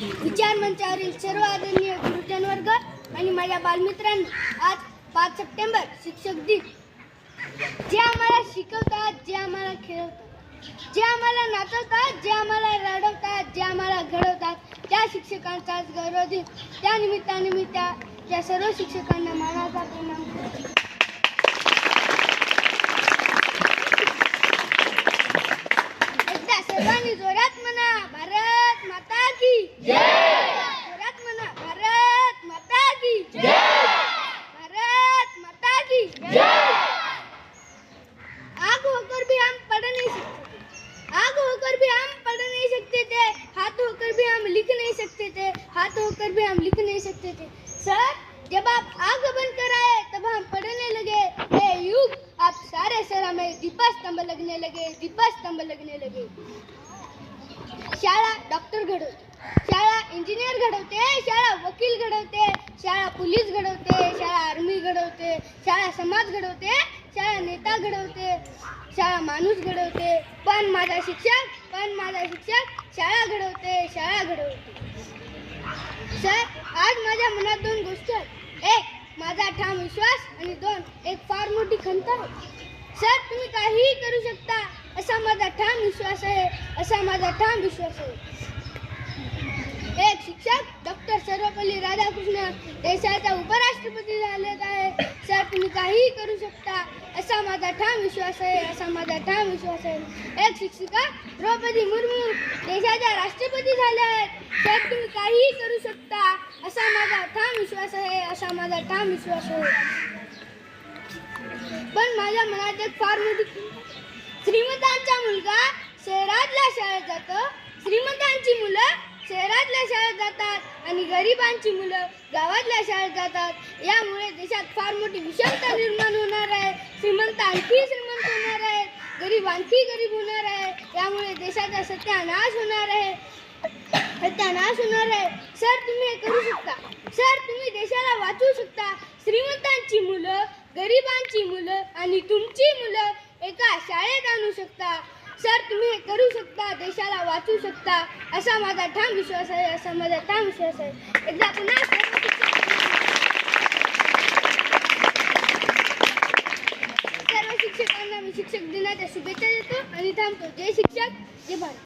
विचार मंचावरील सर्व आदरणीय गुरुजन वर्ग आणि माझ्या बालमित्रांनी आज पाच सप्टेंबर शिक्षक दिन. जे आम्हाला शिकवतात जे आम्हाला खेळवतात जे आम्हाला नाचवतात जे आम्हाला रडवतात जे आम्हाला घडवतात त्या शिक्षकांचा आज गौरव दिन. त्या निमित्ताने मी त्या सर्व शिक्षकांना मानाचा परिणाम करतो एकदा सर्वांनी जोरात म्हणा भारत माता की जोरात म्हणा भारत माता की भारत माता की आग होकर भी हम पढ़ नहीं सकते आग होकर भी हम पढ़ नहीं सकते थे हाथ होकर भी हम लिख नहीं सकते थे हाथ होकर भी हम लिख नहीं सकते थे। सर जब आप आग बंद कर आए तब हम पढ़ने लगे। हे युग आप सारे सर हमें दीपा स्तंभ लगने लगे दीपा स्तंभ लगने लगे। शाळा डॉक्टर घडवते शाळा इंजिनियर घडवते शाळा वकील घडवते शाळा पोलीस घडवते शाळा आर्मी घडवते शाळा समाज घडवते शाळा नेता घडवते शाळा माणूस घडवते पण माझा शिक्षक पण माझा शिक्षक शाळा घडवते शाळा घडवते आज माझ्या मनात दोन गोष्टी आहेत. एक माझा ठाम विश्वास आणि दोन एक फार मोठी खंत आहे सर तुम्ही काहीही करू शकता असा माझा ठाम विश्वास आहे असा माझा ठाम विश्वास आहे. एक शिक्षक डॉक्टर सर्वपल्ली राधाकृष्ण देशाचा उपराष्ट्रपती झालेला आहे. सर तुम्ही काहीही करू शकता असा माझा ठाम विश्वास आहे असा माझा ठाम विश्वास आहे. एक शिक्षिका द्रौपदी मुर्मू देशाच्या राष्ट्रपती झाल्या आहेत. सर तुम्ही काहीही करू शकता विश्वास आहे असा माझा ठाम विश्वास आहे. पण माझ्या मनात एक फार मोठी श्रीमंतांचा मुलगा शहरातल्या शाळेत जातो. श्रीमंतांची मुलं शहरातल्या शाळेत जातात आणि गरिबांची मुलं गावातल्या शाळेत जातात. यामुळे देशात फार मोठी विषमता निर्माण होणार आहे. श्रीमंत आणखी श्रीमंत होणार आहे. गरीब आणखी गरीब होणार आहे. यामुळे देशाचा सत्यानाश होणार आहे. सत्यानाश होणार आहे. सर तुम्ही हे करू शकता सर तुम्ही देशाला वाचवू शकता श्रीमंतांची मुलं गरिबांची मुलं आणि तुमची मुलं एका शाळेत आणू शकता. सर तुम्ही हे करू शकता देशाला वाचू शकता असा माझा ठाम विश्वास आहे असा माझा ठाम विश्वास आहे. एकदा पुन्हा सर्व शिक्षकांना- शिक्षकांना मी शिक्षक दिनाच्या शुभेच्छा देतो आणि थांबतो. जय शिक्षक जय भारत.